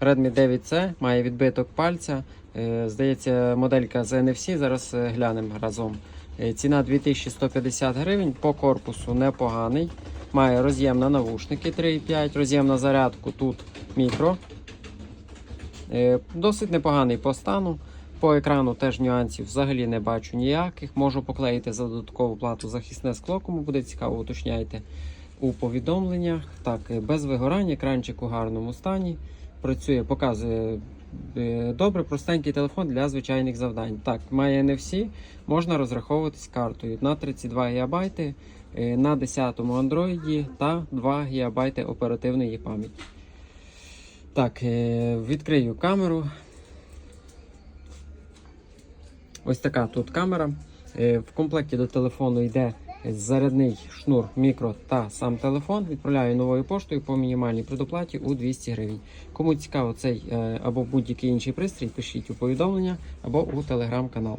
Redmi 9C, має відбиток пальця. Е, Здається, моделька з NFC. Зараз е, глянемо разом. Е, Ціна 2150 гривень. По корпусу непоганий. Має роз'єм на навушники 3,5, роз'єм на зарядку тут мікро. Досить непоганий по стану. По екрану теж нюансів взагалі не бачу ніяких. Можу поклеїти за додаткову плату захисне скло, кому буде цікаво, уточняйте у повідомленнях. Так, без вигорання, екранчик у гарному стані. Працює, показує е, добре, простенький телефон для звичайних завдань. Так, має NFC, можна розраховуватись картою на 32 ГБ е, на 10-му Android та 2 ГБ оперативної пам'яті. Так, е, відкрию камеру. Ось така тут камера. В комплекті до телефону йде зарядний шнур мікро та сам телефон. Відправляю новою поштою по мінімальній предоплаті у 200 гривень. Кому цікаво цей е, або будь-який інший пристрій, пишіть у повідомлення або у телеграм-канал.